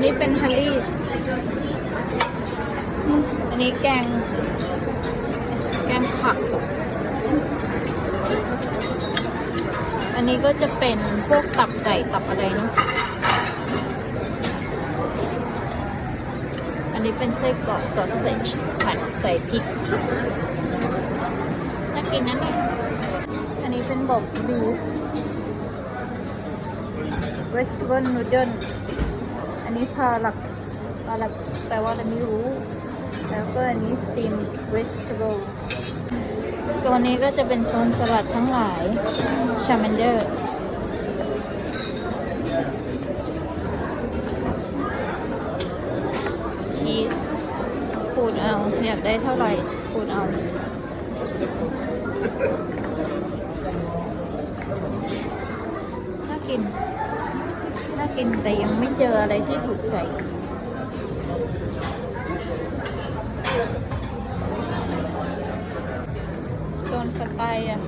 นนี้เป็นฮันลี่อันนี้แกง แกงผัก อันนี้ก็จะเป็นพวกตับไก่ตับอะไรเนาะ อันนี้เป็นไส้กรอกซอสเซจผัดใส่พริก น่ากินนะเนี่ย อันนี้เป็นบอกบีฟ vegetable noodle อันนี้พาลักพาลักแปลว่าอะไรไม่รู้ แล้วก็อันนี้ steam vegetable โซนนี้ก็จะเป็นโซนสลัดทั้งหลายชา m มนเดอร์ชีสขูดเอาอยากได้เท่าไหร่ขูดเอาน่ากิน น่ากินแต่ยังไม่เจออะไรที่ถูกใจโซนสไตล์อะ